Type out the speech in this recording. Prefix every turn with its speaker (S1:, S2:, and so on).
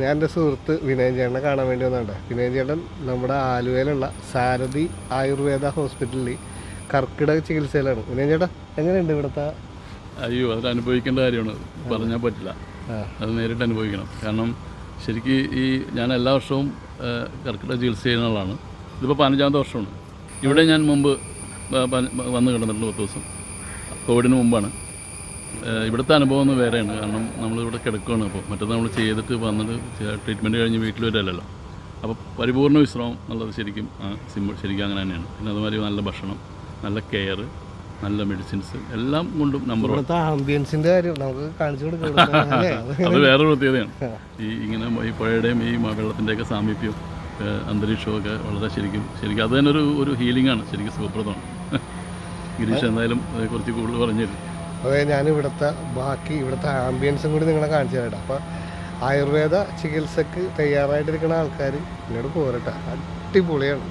S1: ഞാൻ എന്റെ സുഹൃത്ത് വിനയൻ ചേട്ടനെ കാണാൻ വേണ്ടി വന്നുണ്ട് വിനയൻ ചേട്ടൻ നമ്മുടെ ആലുവയിലുള്ള സാരഥി ആയുർവേദ ഹോസ്പിറ്റലിൽ കർക്കിടക ചികിത്സയിലാണ്. വിനയൻ ചേട്ടാ എങ്ങനെയുണ്ട് ഇവിടുത്തെ?
S2: അയ്യോ അത് അനുഭവിക്കേണ്ട കാര്യമാണ്. പറഞ്ഞാൽ പറ്റില്ല. അത് നേരിട്ട് അനുഭവിക്കണം. കാരണം ശരിക്കും ഈ ഞാൻ എല്ലാ വർഷവും കർക്കിടക ചികിത്സ ചെയ്യുന്ന ആളാണ്. ഇതിപ്പോൾ പതിനഞ്ചാമത്തെ വർഷമാണ്. ഇവിടെ ഞാൻ മുമ്പ് വന്ന് കിടന്നിട്ടുണ്ട് പത്ത് ദിവസം. കോവിഡിന് മുമ്പാണ്. ഇവിടുത്തെ അനുഭവം ഒന്ന് വേറെയാണ്. കാരണം നമ്മളിവിടെ കിടക്കുകയാണ് അപ്പോൾ മറ്റേത് നമ്മൾ ചെയ്തിട്ട് വന്നിട്ട് ട്രീറ്റ്മെന്റ് കഴിഞ്ഞ് വീട്ടിൽ വരില്ലല്ലോ. അപ്പോൾ പരിപൂർണ വിശ്രമം എന്നുള്ളത് ശരിക്കും സിമ്പിൾ ശരിക്കും അങ്ങനെ തന്നെയാണ്. പിന്നെ അതുമാതിരി നല്ല ഭക്ഷണം നല്ല കെയർ നല്ല മെഡിസിൻസ് എല്ലാം കൊണ്ടും നമ്പർ
S1: ആംബിയൻസിന്റെ കാര്യം നമുക്ക് കാണിച്ചു കൊടുക്കാം? അത്
S2: വേറൊരു പ്രത്യേകതയാണ്. ഈ ഇങ്ങനെ ഈ പുഴയുടെയും ഈ വെള്ളത്തിന്റെയൊക്കെ സാമീപ്യവും ഒക്കെ വളരെ ശരിക്കും ശരിക്കും അത് തന്നെ ഒരു ഒരു ഹീലിംഗ് ആണ്. ശരിക്കും സുഖപ്രദമാണ്. ഗിരീഷ് എന്തായാലും കുറച്ച് കൂടുതൽ പറഞ്ഞു തരും
S1: അതെ ഞാൻ ഇവിടുത്തെ ബാക്കി ഇവിടുത്തെ ആംബിയൻസും കൂടി നിങ്ങളെ കാണിച്ചു തരാം അപ്പോൾ ആയുർവേദ ചികിത്സക്ക് തയ്യാറായിട്ടിരിക്കുന്ന ആൾക്കാർ ഇങ്ങോട്ട് പോരട്ടെ. അടിപൊളിയാണ്.